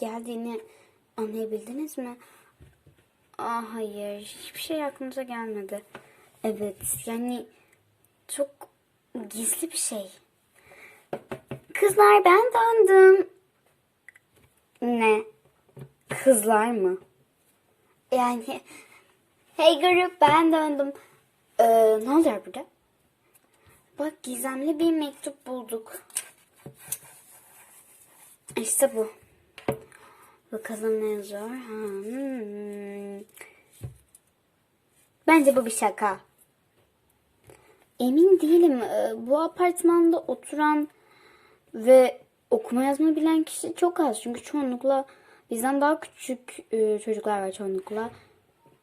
geldiğini anlayabildiniz mi? Aa hayır. Hiçbir şey aklımıza gelmedi. Evet. Yani çok gizli bir şey. Kızlar ben döndüm. Ne? Kızlar mı? Yani hey grup ben döndüm. Ee, ne oluyor burada? Bak gizemli bir mektup bulduk. İşte bu. Bakalım ne yazıyor. Hmm. Bence bu bir şaka. Emin değilim. Ee, Bu apartmanda oturan ve okuma yazma bilen kişi çok az. Çünkü çoğunlukla bizden daha küçük e, çocuklar var çoğunlukla.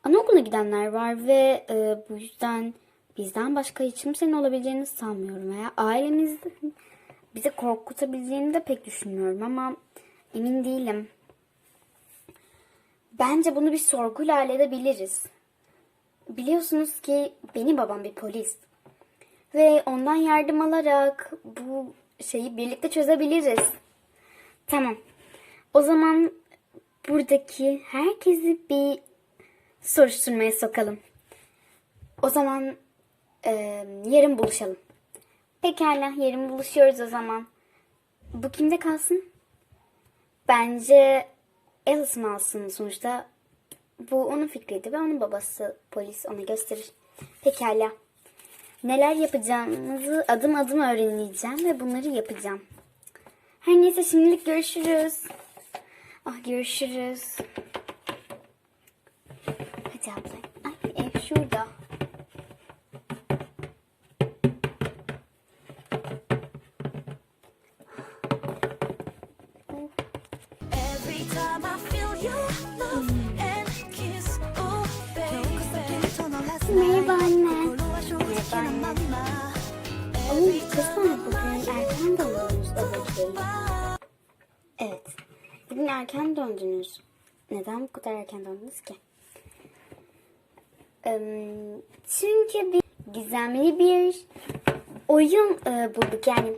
Anaokuluna gidenler var ve e, bu yüzden bizden başka hiç kimsenin olabileceğini sanmıyorum. Veya ailemizin bizi korkutabileceğini de pek düşünmüyorum ama emin değilim. Bence bunu bir sorguyla halledebiliriz. Biliyorsunuz ki benim babam bir polis. Ve ondan yardım alarak bu şeyi birlikte çözebiliriz. Tamam. O zaman buradaki herkesi bir soruşturmaya sokalım. O zaman e, yarın buluşalım. Pekala yarın buluşuyoruz o zaman. Bu kimde kalsın? Bence Alice'ın alsın sonuçta. Bu onun fikriydi ve onun babası polis ona gösterir. Pekala. Neler yapacağımızı adım adım öğreneceğim ve bunları yapacağım. Her neyse şimdilik görüşürüz. Ah görüşürüz. Hadi abla. Ay ev şurada. Merhaba anne. Oğlum kızlar bugün erken döndünüz bakayım. Evet. Bugün erken döndünüz. Neden bu kadar erken döndünüz ki? Çünkü bir gizemli bir oyun bulduk. Yani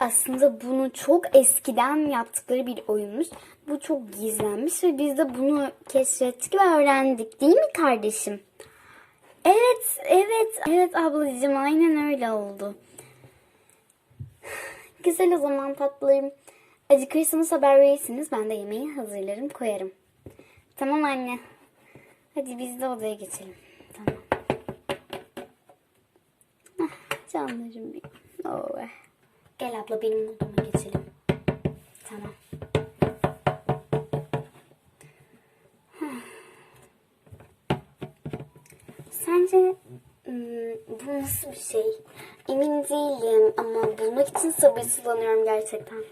aslında bunu çok eskiden yaptıkları bir oyunmuş. Bu çok gizlenmiş ve biz de bunu keşfettik ve öğrendik. Değil mi kardeşim? Evet, evet, evet ablacığım aynen öyle oldu. Güzel o zaman tatlım. Acıkırsanız haber verirsiniz. Ben de yemeği hazırlarım koyarım. Tamam anne. Hadi biz de odaya geçelim. Tamam. Ah, canlarım benim. Oh. Gel abla benim odama geçelim. Tamam. Sence hmm, bu nasıl bir şey? Emin değilim ama bulmak için sabırsızlanıyorum gerçekten.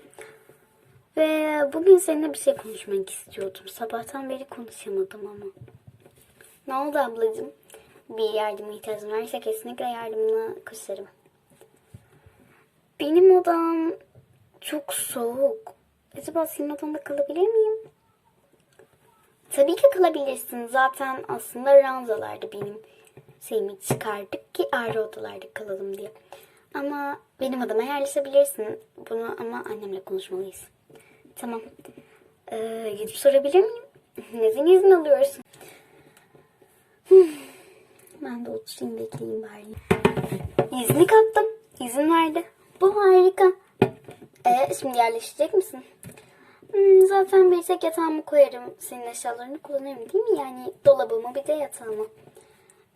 Ve bugün seninle bir şey konuşmak istiyordum. Sabahtan beri konuşamadım ama. Ne oldu ablacığım? Bir yardıma ihtiyacın varsa kesinlikle yardımına koşarım. Benim odam çok soğuk. Acaba senin odanda kalabilir miyim? Tabii ki kalabilirsin. Zaten aslında ranzalardı benim şeyimi çıkardık ki ayrı odalarda kalalım diye. Ama benim odama yerleşebilirsin. Bunu ama annemle konuşmalıyız. Tamam. Ee, gidip sorabilir miyim? Neden izin alıyorsun? Ben de oturayım bekleyeyim bari. İzni kaptım. İzin verdi. Bu harika. Ee, şimdi yerleşecek misin? Hmm, zaten bir tek yatağımı koyarım. Senin eşyalarını kullanırım değil mi? Yani dolabımı bir de yatağımı.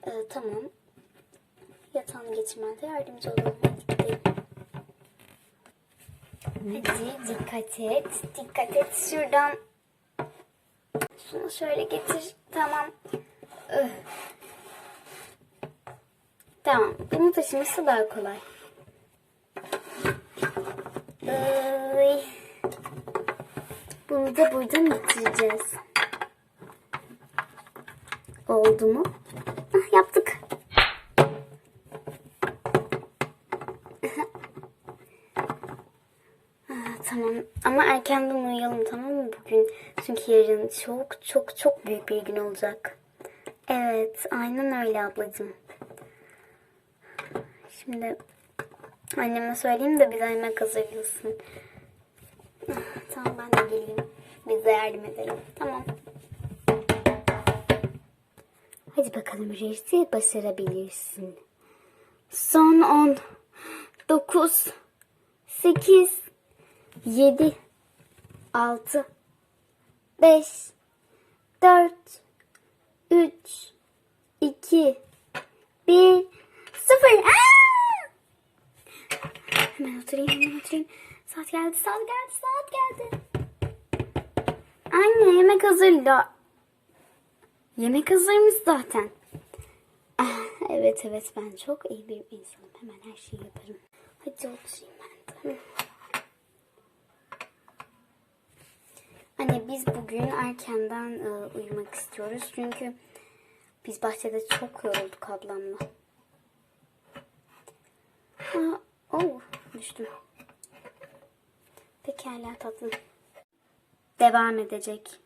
Ee, tamam. Yatağını geçirmende yardımcı olalım. Hadi. Hadi dikkat et. Dikkat et. Şuradan şunu şöyle getir. Tamam. Öh. Tamam. Bunu taşıması daha kolay. Ay. Bunu da buradan getireceğiz. Oldu mu? Ah, yaptık. Ah, tamam ama erkenden uyuyalım tamam mı bugün? Çünkü yarın çok çok çok büyük bir gün olacak. Evet aynen öyle ablacığım. Şimdi anneme söyleyeyim de bize yemek hazırlasın. Ah, Tamam ben de geleyim. Biz de yardım edelim. Tamam. Resi başarabilirsin. Son 10, 9, 8, 7, 6, 5, 4, 3, 2, 1, 0. Hemen oturayım, hemen oturayım. Saat geldi, saat geldi, saat geldi. Anne yemek hazırla. Yemek hazırmış zaten. Evet evet ben çok iyi bir insanım. Hemen her şeyi yaparım. Hadi oturayım ben de. Anne biz bugün erkenden e, uyumak istiyoruz. Çünkü biz bahçede çok yorulduk ablamla. Aa, oh, düştüm. Pekala tatlım. Devam edecek.